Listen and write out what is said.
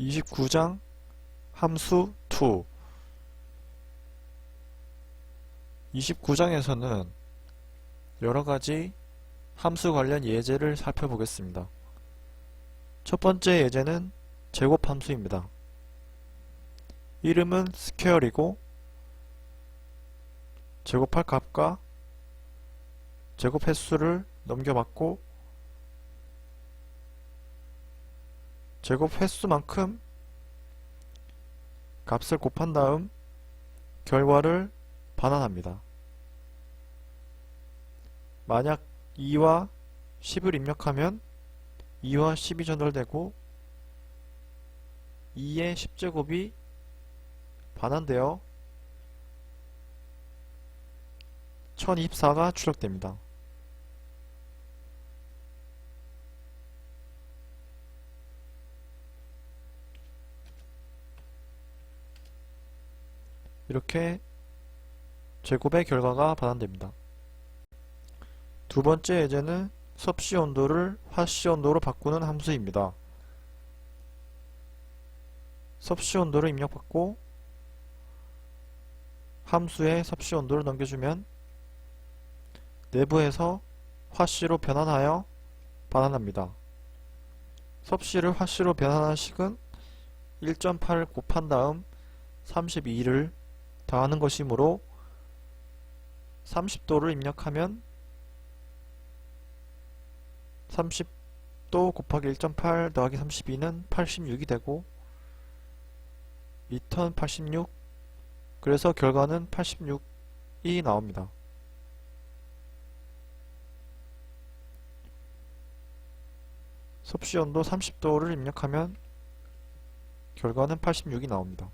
29장 함수 2 29장에서는 여러가지 함수 관련 예제를 살펴보겠습니다. 첫 번째 예제는 제곱 함수입니다. 이름은 스퀘어이고 제곱할 값과 제곱 횟수를 넘겨받고 제곱 횟수만큼 값을 곱한 다음 결과를 반환합니다. 만약 2와 10을 입력하면 2와 10이 전달되고 2의 10제곱이 반환되어 1024가 출력됩니다. 이렇게 제곱의 결과가 반환됩니다. 두 번째 예제는 섭씨 온도를 화씨 온도로 바꾸는 함수입니다. 섭씨 온도를 입력받고 함수에 섭씨 온도를 넘겨주면 내부에서 화씨로 변환하여 반환합니다. 섭씨를 화씨로 변환한 식은 1.8 곱한 다음 32를 더하는 것이므로 30도를 입력하면 30도 곱하기 1.8 더하기 32는 86이 되고 2턴 86 그래서 결과는 86이 나옵니다. 섭씨 온도 30도를 입력하면 결과는 86이 나옵니다.